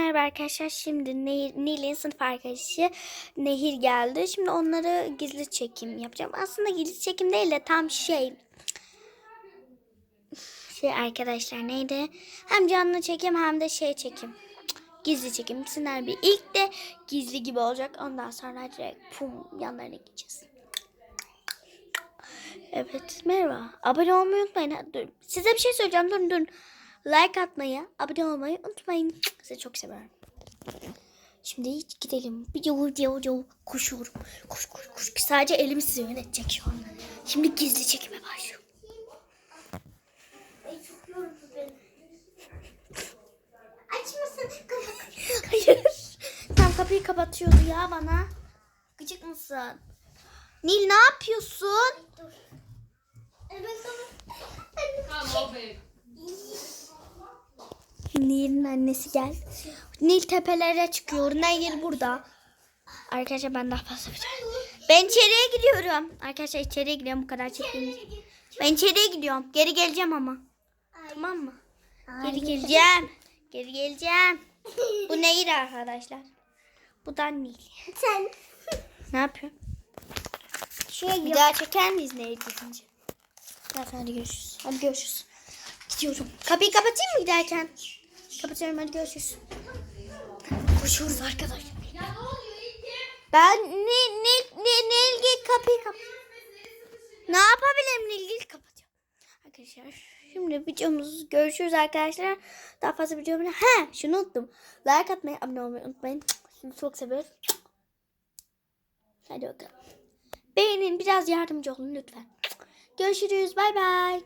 Merhaba arkadaşlar. Şimdi Nil'in sınıf arkadaşı Nehir geldi. Şimdi onları gizli çekim yapacağım. Aslında gizli çekim değil de tam şey şey arkadaşlar neydi? Hem canlı çekim hem de şey çekim. Gizli çekim. İkisinden bir. İlk de gizli gibi olacak. Ondan sonra direkt pum yanlarına gideceğiz. Evet merhaba. Abone olmayı unutmayın. Dur. Size bir şey söyleyeceğim. Durun durun. Like atmayı, abone olmayı unutmayın. Sizi çok seviyorum. Şimdi hiç gidelim. Bir yavu yavu yavu koşuyorum. Koş koş koş. Sadece elimi size yönetecek şu an. Şimdi gizli çekime başlıyorum. Açmasın. Hayır. Tam kapıyı kapatıyordu ya bana. Gıcık mısın? Nil ne yapıyorsun? Evet Nil'in annesi gel. Nil tepelere çıkıyor. Nehir burada. Arkadaşlar ben daha fazla şey- Ben içeriye gidiyorum. Arkadaşlar içeriye gidiyorum bu kadar çektiğimiz. Ben içeriye gidiyorum. Geri geleceğim ama. Tamam mı? Geri geleceğim. Geri geleceğim. Bu Nehir arkadaşlar. Bu da Nil. Sen Ne yapıyorsun? şuraya Bir daha çeker miyiz Nehir gidince? Hadi görüşürüz. Hadi görüşürüz. Gidiyorum. Kapıyı kapatayım mı giderken? Kapatıyorum hadi görüşürüz. Koşuyoruz arkadaşlar. Ben ne ne ne Nilgil kapıyı kap. Ne yapabilirim Nilgil kapatıyor. Arkadaşlar şimdi videomuz görüşürüz arkadaşlar. Daha fazla videomu he şunu unuttum. Like atmayı abone olmayı unutmayın. Sizi çok seviyoruz. Hadi bakalım. Beğenin biraz yardımcı olun lütfen. Görüşürüz bay bay.